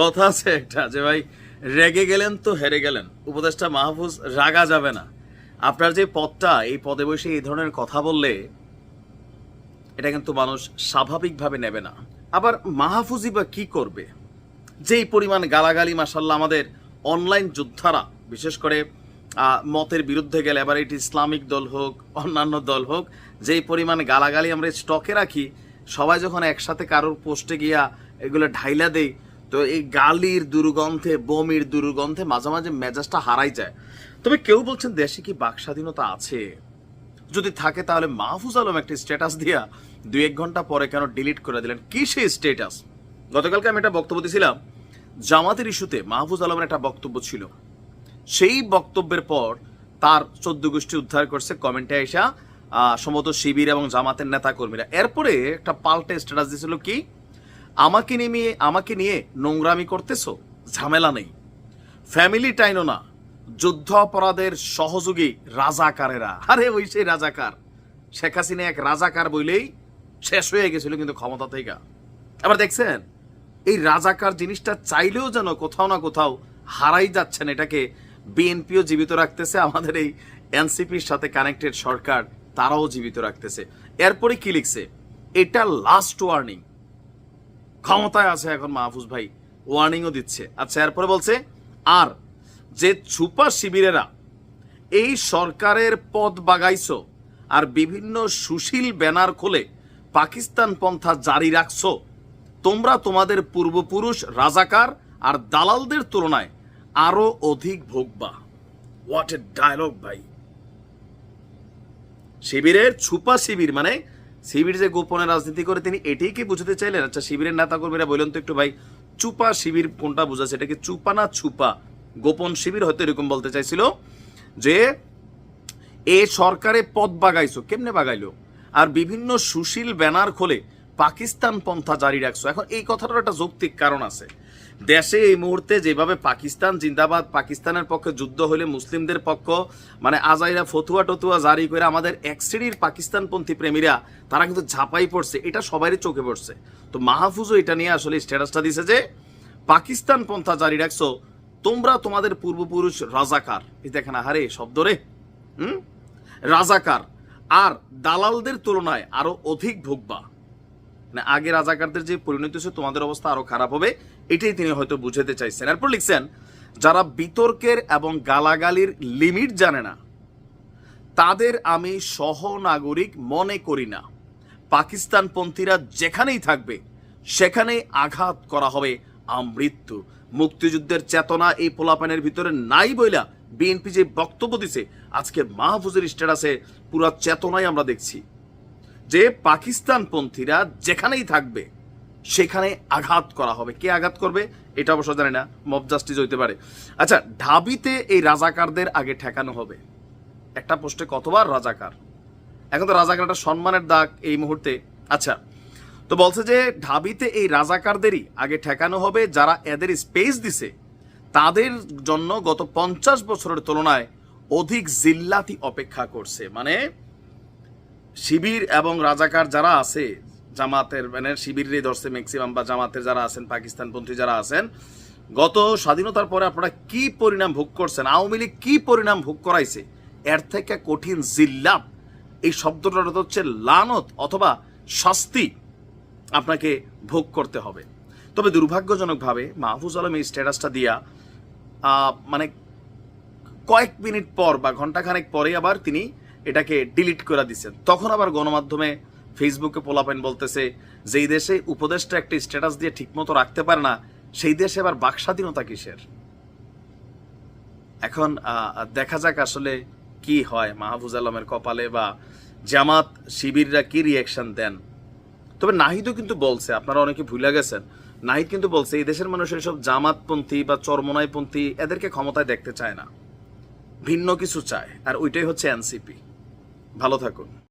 কথা আছে একটা যে ভাই, রেগে গেলেন তো হেরে গেলেন। উপদেষ্টা মাহফুজ, রাগা যাবে না। আপনার যে পদটা, এই পদে বসে এই ধরনের কথা বললে, এটা কিন্তু মানুষ স্বাভাবিকভাবে নেবে না। আবার মাহফুজই বা কি করবে? যেই পরিমাণ গালাগালি মাসাল্লাহ আমাদের অনলাইন যোদ্ধারা, বিশেষ করে মতের বিরুদ্ধে গেলে এবার এটি ইসলামিক দল হোক, অন্যান্য দল হোক, যেই পরিমাণ গালাগালি আমরা স্টকে রাখি, সবাই যখন একসাথে কারোর পোস্টে গিয়া এগুলো ঢাইলা দেই তো এই গালির দুর্গন্ধে, বমির দুর্গন্ধে মাঝে মাঝে মেজাজটা হারাই যায়। তবে কেউ বলছেন দেশে কি বাক স্বাধীনতা আছে? যদি থাকে তাহলে মাহফুজ আলম একটি স্ট্যাটাস দিয়া দুই এক ঘণ্টা পরে কেন ডিলিট করে দিলেন? কি সেই স্ট্যাটাস গতকালকে আমি একটা বক্তব্য দিয়েছিলাম জামাতের ইস্যুতে মাহফুজ আলমের একটা বক্তব্য ছিল। সেই বক্তব্যের পর তার চোদ্দ গোষ্ঠী উদ্ধার করছে কমেন্টে এসা সম্ভবত শিবির এবং জামাতের নেতা কর্মীরা এরপরে একটা পাল্টে স্ট্যাটাস দিয়েছিল কি? আমাকে নিয়ে আমাকে নিয়ে নোংরামি করতেছো? ঝামেলা নেই। ফ্যামিলি টাইনও না। যুদ্ধ অপরাধের সহযোগী রাজাকারেরা। আরে, ওই সেই রাজাকার। শেখ হাসিনা এক রাজাকার বইলেই শেষ হয়ে গেছিল কিন্তু ক্ষমতা থেকে। আবার দেখছেন, এই রাজাকার জিনিসটা চাইলেও যেন কোথাও না কোথাও হারাই যাচ্ছেন। এটাকে বিএনপিও জীবিত রাখতেছে, আমাদের এই এনসিপির সাথে কানেক্টেড সরকার, তারাও জীবিত রাখতেছে। এরপরে কি লিখছে? এটা লাস্ট ওয়ার্নিং ক্ষমতায় আছে এখন মাহফুজ ভাই। ওয়ার্নিংও দিচ্ছে। আচ্ছা এরপরে বলছে, আর যে ছুপা শিবিরেরা এই সরকারের পদ বাগাইছো আর বিভিন্ন সুশীল ব্যানার খোলে পাকিস্তান পন্থা জারি রাখছো, তোমরা তোমাদের পূর্বপুরুষ, রাজাকার আর দালালদের তুলনায় আরও অধিক ভোগবা। হোয়াট এ ডায়লগ ভাই। শিবিরের ছুপা শিবির মানে শিবির যে গোপনে রাজনীতি করে, তিনি এটাই কি বুঝতে চাইলেন? আচ্ছা শিবিরের নেতা কর্মীরা বললেন তো একটু ভাই, চুপা শিবির কোনটা বোঝাচ্ছে? এটা কি চুপা না ছুপা? গোপন শিবির হয়তো এরকম বলতে চাইছিল যে, এ সরকারে পদ বাগাইছো, কেমনে বাগাইলো? আর বিভিন্ন সুশীল ব্যানার খোলে পাকিস্তান পন্থা জারি রাখছো। এখন এই কথাটার একটা যৌক্তিক কারণ আছে। দেশে এই মুহূর্তে যেভাবে পাকিস্তান জিন্দাবাদ, পাকিস্তানের পক্ষে যুদ্ধ হলে মুসলিমদের পক্ষ মানে আজাইরা ফতুয়া টতুয়া জারি করে আমাদের এক শ্রেণির পাকিস্তানপন্থী প্রেমীরা, তারা কিন্তু ঝাঁপাই পড়ছে। এটা সবারই চোখে পড়ছে। তো মাহফুজও এটা নিয়ে আসলে স্ট্যাটাসটা দিছে যে, পাকিস্তান পন্থা জারি রাখছো, তোমরা তোমাদের পূর্বপুরুষ রাজাকার। এই দেখেন, আহারে, শব্দ রে। হুম? রাজাকার। আর দালালদের তুলনায় আরও অধিক ভোগবা। মানে আগে রাজাকারদের যে পরিণতি হচ্ছে তোমাদের অবস্থা আরও খারাপ হবে। এটাই তিনি হয়তো বুঝাতে চাইছেন। এরপর লিখছেন, যারা বিতর্কের এবং গালাগালির লিমিট জানে না, তাদের আমি সহনাগরিক মনে করি না। পাকিস্তানপন্থীরা যেখানেই থাকবে, সেখানেই আঘাত করা হবে আমৃত্যু। মুক্তিযুদ্ধের চেতনা এই পোলাপানের ভিতরে নাই বইলা বিএনপি যে বক্তব্য দিছে, আজকে মাহফুজের স্ট্যাটাসে পুরা চেতনাই আমরা দেখছি। যে পাকিস্তানপন্থীরা যেখানেই থাকবে সেখানে আঘাত করা হবে। কে আঘাত করবে? এটা অবশ্য জানি না। মব জাস্টিস হইতে পারে। আচ্ছা ঢাবিতে এই রাজাকারদের আগে ঠেকানো হবে। একটা পোস্টে কতবার রাজাকার? এখন তো রাজাকার একটা সম্মানের দাগ এই মুহূর্তে। আচ্ছা তো বলছে যে ঢাবিতে এই রাজাকারদেরই আগে ঠেকানো হবে, যারা এদের স্পেস দিছে। তাদের জন্য গত পঞ্চাশ বছরের তুলনায় অধিক জিল্লাতি অপেক্ষা করছে। মানে শিবির এবং রাজাকার যারা আছে জামাতের মানে শিবিরে ধরছে ম্যাক্সিমাম বা জামাতের যারা আছেন, পাকিস্তানপন্থী যারা আছেন। গত স্বাধীনতার পরে আপনারা কি পরিণাম ভোগ করছেন? আওয়ামী লীগ কি পরিণাম ভোগ করাইছে? এর থেকে কঠিন জিল্লাত এই শব্দটা হচ্ছে লানত অথবা শাস্তি আপনাকে ভোগ করতে হবে। তবে দুর্ভাগ্যজনকভাবে মাহফুজ আলম এই স্ট্যাটাসটা দিয়া মানে কয়েক মিনিট পর বা ঘন্টাখানেক পরে আবার তিনি এটাকে ডিলিট করে দিচ্ছেন। তখন আবার গণমাধ্যমে ফেসবুকে পোলাপেন বলতেছে, যেই দেশে উপদেশটা একটা স্ট্যাটাস দিয়ে ঠিকমতো রাখতে পারে না, সেই দেশে আবার বাকস্বাধীনতা কিসের? এখন দেখা যাক আসলে কি হয় মাহফুজ আলমের কপালে বা জামাত শিবিররা কি রিয়াকশন দেন। তবে নাহিদও কিন্তু বলছে, আপনারা অনেকে ভুলে গেছেন, নাহিদ কিন্তু বলছে, এই দেশের মানুষের সব জামাতপন্থী বা চরমনাইপন্থী এদেরকে ক্ষমতায় দেখতে চায় না। ভিন্ন কিছু চায়, আর ওইটাই হচ্ছে এনসিপি। ভালো থাকুন।